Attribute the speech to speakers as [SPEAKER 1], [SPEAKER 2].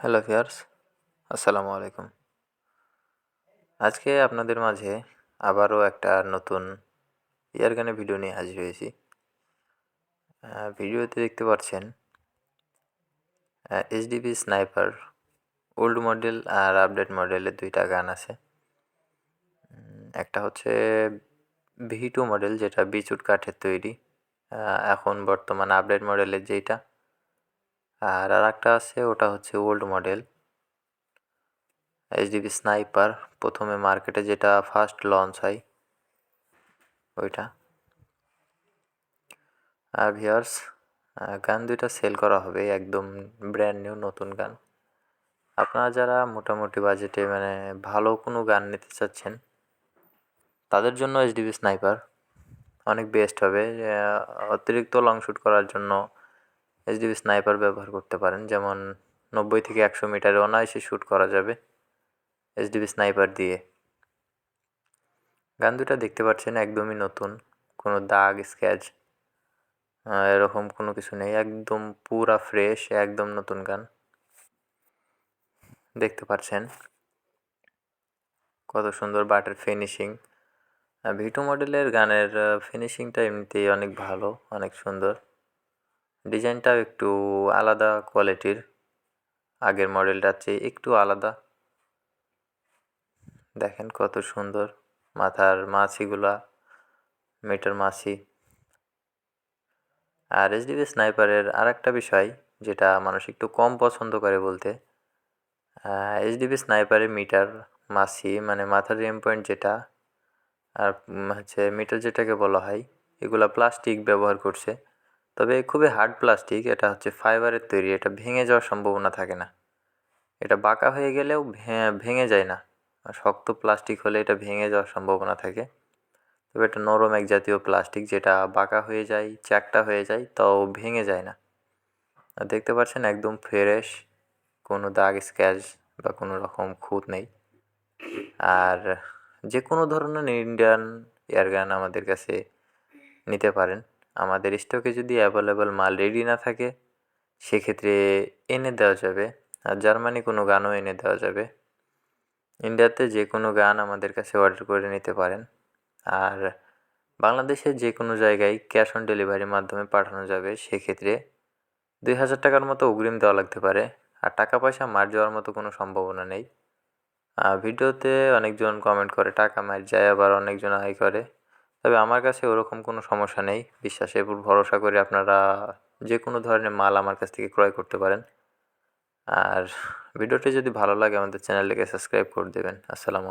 [SPEAKER 1] Hello viewers আসসালামু আলাইকুম। আজকে আপনাদের মাঝে আবারও একটা নতুন ইয়ারগানের ভিডিও নিয়ে হাজির হয়েছি। ভিডিওতে দেখতে পাচ্ছেন এইচডিবি স্নাইপার ওল্ড মডেল আর আপডেট মডেলের দুইটা গান আছে। একটা হচ্ছে ভি টু মডেল যেটা বিচুট কাঠের তৈরি। এখন বর্তমান আপডেট মডেলের যেইটা। আর আর একটা আছে, ওটা হচ্ছে ওল্ড মডেল এইচডিবি স্নাইপার প্রথমে মার্কেটে যেটা ফার্স্ট লঞ্চ হয়, ওইটা। আর ভিয়ার্স গান দুইটা সেল করা হবে, একদম ব্র্যান্ড নিউ নতুন গান। আপনারা যারা মোটামুটি বাজেটে মানে ভালো কোনো গান নিতে চাচ্ছেন, তাদের জন্য এইচডিবি স্নাইপার অনেক বেস্ট হবে। অতিরিক্ত লং শ্যুট করার জন্য এইচডিবি স্নাইপার ব্যবহার করতে পারেন। যেমন নব্বই থেকে একশো মিটারে অনায়াসে শ্যুট করা যাবে এইচডিবি স্নাইপার দিয়ে। গান দুটা দেখতে পাচ্ছেন, একদমই নতুন। কোনো দাগ স্ক্যাচ এরকম কোনো কিছু নেই। একদম পুরা ফ্রেশ একদম নতুন গান। দেখতে পাচ্ছেন কত সুন্দর বাটের ফিনিশিং ভিটু মডেলের গানের ফিনিশিংটা এমনিতেই অনেক ভালো, অনেক সুন্দর। ডিজাইনটাও একটু আলাদা কোয়ালিটির। আগের মডেলটার চেয়ে একটু আলাদা। দেখেন কত সুন্দর মাথার মাছিগুলা মিটার মাছি। আর এসডিবি স্নাইপারের আর একটা বিষয়, যেটা মানুষ একটু কম পছন্দ করে বলতে এইচডিবি স্নাইপারের মিটার, মাছি মানে মাথার এম পয়েন্ট যেটা, আর হচ্ছে মিটার যেটাকে বলা হয়, এগুলা প্লাস্টিক ব্যবহার করছে। তবে খুবই হার্ড প্লাস্টিক এটা হচ্ছে ফাইবারের তৈরি, এটা ভেঙে যাওয়ার সম্ভাবনা থাকে না। এটা বাঁকা হয়ে গেলেও ভেঙে যায় না। শক্ত প্লাস্টিক হলে এটা ভেঙে যাওয়ার সম্ভাবনা থাকে। তবে এটা নরম এক জাতীয় প্লাস্টিক যেটা বাঁকা হয়ে যায়, চ্যাকটা হয়ে যায়, তাও ভেঙে যায় না। দেখতে পাচ্ছেন একদম ফ্রেশ কোনো দাগ স্ক্যাচ বা কোনো রকম খুঁত নেই। আর যে কোনো ধরনের ইন্ডিয়ান এয়ারগান আমাদের কাছে নিতে পারেন। আমাদের স্টকে যদি অ্যাভেলেবল মাল রেডি না থাকে, সেক্ষেত্রে এনে দেওয়া যাবে। আর জার্মানি কোনো গানও এনে দেওয়া যাবে। ইন্ডিয়াতে যে কোনো গান আমাদের কাছে অর্ডার করে নিতে পারেন। আর বাংলাদেশের যে কোনো জায়গায় ক্যাশ অন ডেলিভারির মাধ্যমে পাঠানো যাবে, সেক্ষেত্রে দুই হাজার টাকার মতো অগ্রিম দেওয়া লাগতে পারে। আর টাকা পয়সা মার যাওয়ার মতো কোনো সম্ভাবনা নেই। ভিডিওতে অনেকজন কমেন্ট করে, টাকা মার যায়, আবার অনেকজন আয় করে। তবে আমার কাছে ওরকম কোনো সমস্যা নেই। বিশ্বাসের উপর ভরসা করে আপনারা যে কোনো ধরনের মাল আমার কাছ থেকে ক্রয় করতে পারেন। আর ভিডিওটি যদি ভালো লাগে আমাদের চ্যানেলটিকে সাবস্ক্রাইব করে দেবেন। আসসালামু